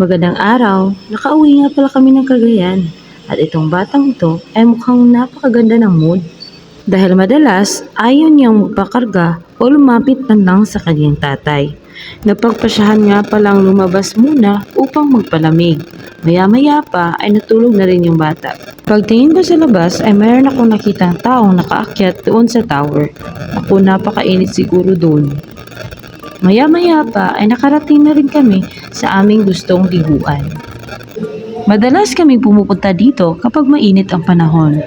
Magandang araw, nakauwi nga pala kami ng Cagayan. At itong batang ito ay mukhang napakaganda ng mood. Dahil madalas, ayaw niyang magpakarga o lumapit man lang sa kanyang tatay. Napagpasyahan nga palang lumabas muna upang magpalamig. Maya-maya pa ay natulog na rin yung bata. Pagtingin ko sa labas ay mayroon akong nakitang taong nakaakyat doon sa tower. Ako napakainit siguro doon. Maya-maya pa ay nakarating na rin kami sa aming gustong liguan. Madalas kami pumupunta dito kapag mainit ang panahon.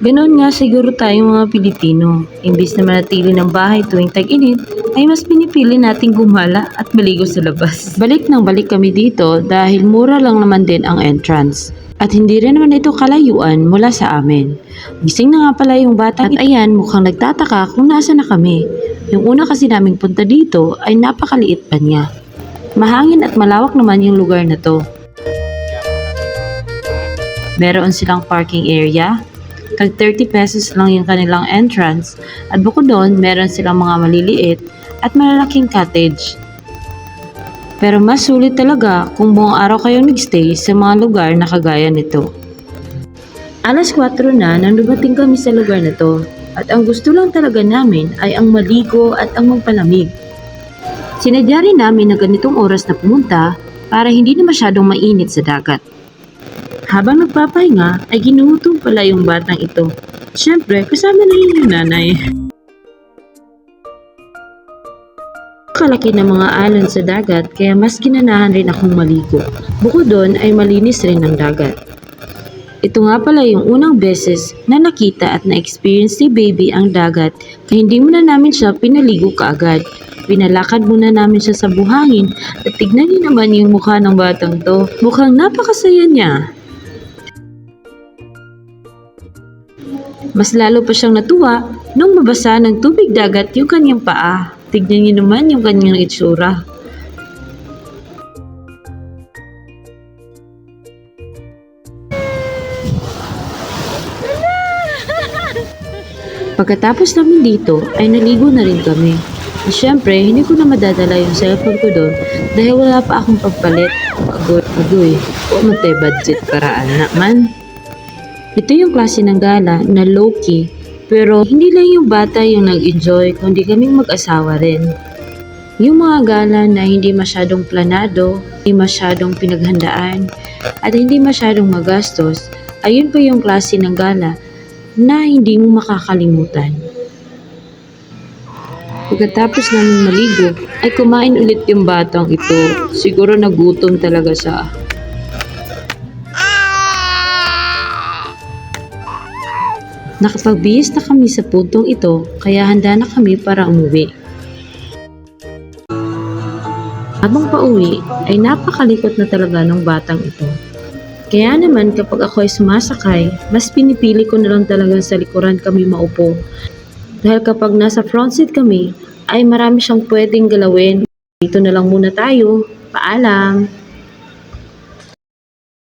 Ganon nga siguro tayong mga Pilipino. Imbis na manatili ng bahay tuwing tag-init, ay mas pinipili nating gumala at maligo sa labas. Balik nang balik kami dito dahil mura lang naman din ang entrance. At hindi rin naman ito kalayuan mula sa amin. Gising na nga pala yung bata at ayan mukhang nagtataka kung nasa na kami. Yung una kasi naming punta dito ay napakaliit pa niya. Mahangin at malawak naman yung lugar na to. Meron silang parking area. Tag 30 pesos lang yung kanilang entrance. At bukod doon, meron silang mga maliliit at malalaking cottage. Pero mas sulit talaga kung buong araw kayo nagstay sa mga lugar na kagaya nito. Alas 4 na nang dumating kami sa lugar na to. At ang gusto lang talaga namin ay ang maligo at ang magpalamig. Sinadya rin namin na ganitong oras na pumunta para hindi na masyadong mainit sa dagat. Habang nagpapahinga ay ginutom pala yung batang ito. Siyempre, kasama na yun yung nanay. Kalaki ng mga alon sa dagat kaya mas ginanahan rin akong maligo. Bukod doon ay malinis rin ang dagat. Ito nga pala yung unang beses na nakita at na-experience ni baby ang dagat kaya hindi muna namin siya pinaligo kaagad. Pinalakad muna namin siya sa buhangin at tignan niyo naman yung mukha ng batang to. Mukhang napakasaya niya. Mas lalo pa siyang natuwa nung mabasa ng tubig dagat yung kanyang paa. Tignan niyo naman yung kanyang itsura. Pagkatapos namin dito ay naligo na rin kami. At syempre, hindi ko na madadala yung cellphone ko doon dahil wala pa akong pagpalit. Pagod, agoy. O matay budget paraan naman. Ito yung klase ng gala na low-key pero hindi lang yung bata yung nag-enjoy kundi kaming mag-asawa rin. Yung mga gala na hindi masyadong planado, hindi masyadong pinaghandaan, at hindi masyadong magastos, ayun pa yung klase ng gala na hindi mo makakalimutan. Pagkatapos namin maligo, ay kumain ulit yung batang ito. Siguro nagutom talaga siya. Nakapagbihis na kami sa puntong ito, kaya handa na kami para umuwi. Habang pauwi, ay napakalikot na talaga ng batang ito. Kaya naman kapag ako ay sumasakay, mas pinipili ko na lang talaga sa likuran kami maupo. Dahil kapag nasa front seat kami, ay marami siyang pwedeng galawin. Dito na lang muna tayo. Paalam!